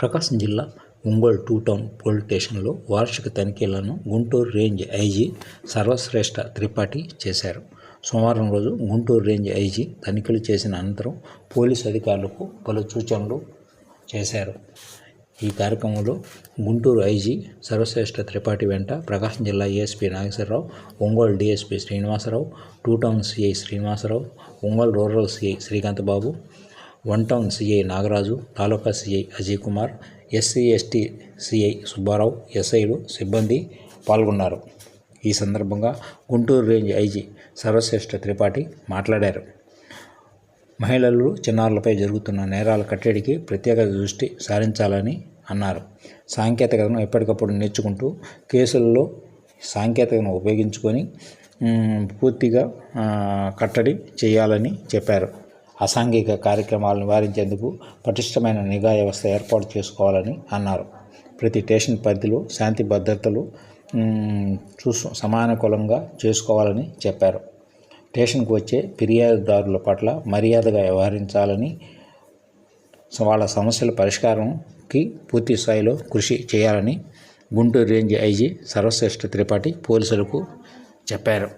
ప్రకాశం జిల్లా Ongole two town police స్టేషన్లో వార్షిక తనిఖీలను గుంటూరు రేంజ్ ఐజీ సర్వశ్రేష్ఠ త్రిపాఠి చేశారు. సోమవారం రోజు గుంటూరు రేంజ్ ఐజీ తనిఖీలు చేసిన అనంతరం పోలీసు అధికారులకు పలు సూచనలు చేశారు. ఈ కార్యక్రమంలో గుంటూరు ఐజీ సర్వశ్రేష్ఠ త్రిపాఠి వెంట ప్రకాశం జిల్లా ASP Nageswara Rao Ongole DSP Srinivasa Rao two town CI Srinivasa Rao Ongole rural CI Srikanth Babu one town CI Nagaraju taluka CI Ajay Kumar SC ST CI Subba Rao ఎస్ఐలు సిబ్బంది పాల్గొన్నారు. ఈ సందర్భంగా Guntur range IG Sarvashreshtha Tripathi మాట్లాడారు. మహిళలు చిన్నారులపై జరుగుతున్న నేరాల కట్టడికి ప్రత్యేక దృష్టి సారించాలని అన్నారు. సాంకేతికతను ఎప్పటికప్పుడు నేర్చుకుంటూ కేసుల్లో సాంకేతికతను ఉపయోగించుకొని పూర్తిగా కట్టడి చేయాలని చెప్పారు. అసాంఘిక కార్యక్రమాలు నివారించేందుకు పటిష్టమైన నిఘా వ్యవస్థ ఏర్పాటు చేసుకోవాలని అన్నారు. ప్రతి స్టేషన్ పరిధిలో శాంతి భద్రతలు చూసు సమానుకూలంగా చేసుకోవాలని చెప్పారు. స్టేషన్కు వచ్చే ఫిర్యాదుదారుల పట్ల మర్యాదగా వ్యవహరించాలని వాళ్ళ సమస్యల పరిష్కారంకి పూర్తి స్థాయిలో కృషి చేయాలని గుంటూరు రేంజ్ ఐజీ సర్వశ్రేష్ఠ త్రిపాఠి పోలీసులకు చెప్పారు.